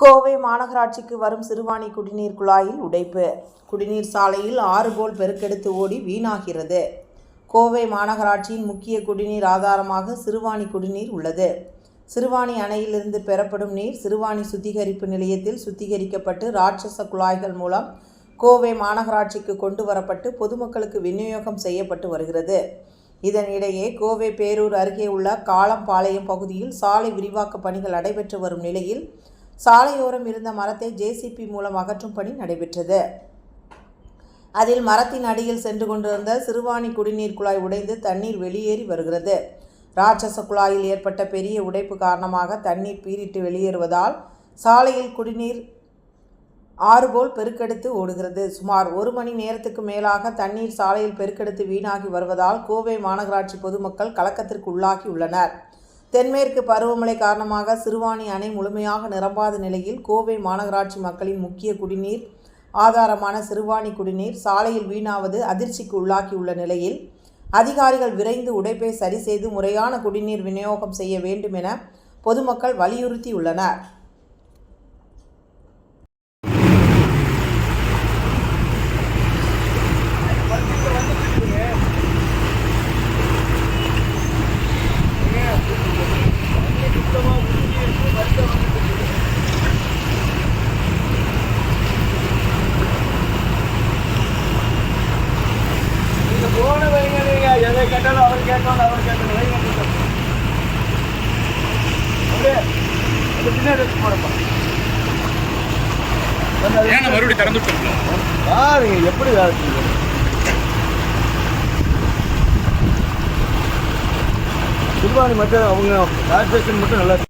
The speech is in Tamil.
கோவை மாநகராட்சிக்கு வரும் சிறுவாணி குடிநீர் குழாயில் உடைப்பு. குடிநீர் சாலையில் ஆறு போல் பெருக்கெடுத்து ஓடி வீணாகிறது. கோவை மாநகராட்சியின் முக்கிய குடிநீர் ஆதாரமாக சிறுவாணி குடிநீர் உள்ளது. சிறுவாணி அணையிலிருந்து பெறப்படும் நீர் சிறுவாணி சுத்திகரிப்பு நிலையத்தில் சுத்திகரிக்கப்பட்டு ராட்சச குழாய்கள் மூலம் கோவை மாநகராட்சிக்கு கொண்டு வரப்பட்டு பொதுமக்களுக்கு விநியோகம் செய்யப்பட்டு வருகிறது. இதனிடையே கோவை பேரூர் அருகே உள்ள காலம்பாளையம் பகுதியில் சாலை விரிவாக்க பணிகள் நடைபெற்று வரும் நிலையில் சாலையோரம் இருந்த மரத்தை ஜேசிபி மூலம் அகற்றும் பணி நடைபெற்றது. அதில் மரத்தின் அடியில் சென்று கொண்டிருந்த சிறுவாணி குடிநீர் குழாய் உடைந்து தண்ணீர் வெளியேறி வருகிறது. ராட்சச குழாயில் ஏற்பட்ட பெரிய உடைப்பு காரணமாக தண்ணீர் பீரிட்டு வெளியேறுவதால் சாலையில் குடிநீர் ஆறுபோல் பெருக்கெடுத்து ஓடுகிறது. சுமார் ஒரு மணி நேரத்துக்கு மேலாக தண்ணீர் சாலையில் பெருக்கெடுத்து வீணாகி வருவதால் கோவை மாநகராட்சி பொதுமக்கள் கலக்கத்திற்கு உள்ளாகி உள்ளனர். தென்மேற்கு பருவமழை காரணமாக சிறுவாணி அணை முழுமையாக நிரம்பாத நிலையில் கோவை மாநகராட்சி மக்களின் முக்கிய குடிநீர் ஆதாரமான சிறுவாணி குடிநீர் சாலையில் வீணாவது அதிர்ச்சிக்கு உள்ளாக்கியுள்ள நிலையில் அதிகாரிகள் விரைந்து உடைப்பை சரி செய்து முறையான குடிநீர் விநியோகம் செய்ய வேண்டும் என பொதுமக்கள் வலியுறுத்தியுள்ளனர். எதை கேட்டாலும் அவர் கேட்கணும் அவர் கேட்கணும். வைங்க. அப்படியே பின்னாடி வச்சு போடப்பா. மறுபடியும் திறந்து பாருங்க எப்படி வேலை மட்டும் அவங்க கார்பரேஷன் மட்டும் நல்லா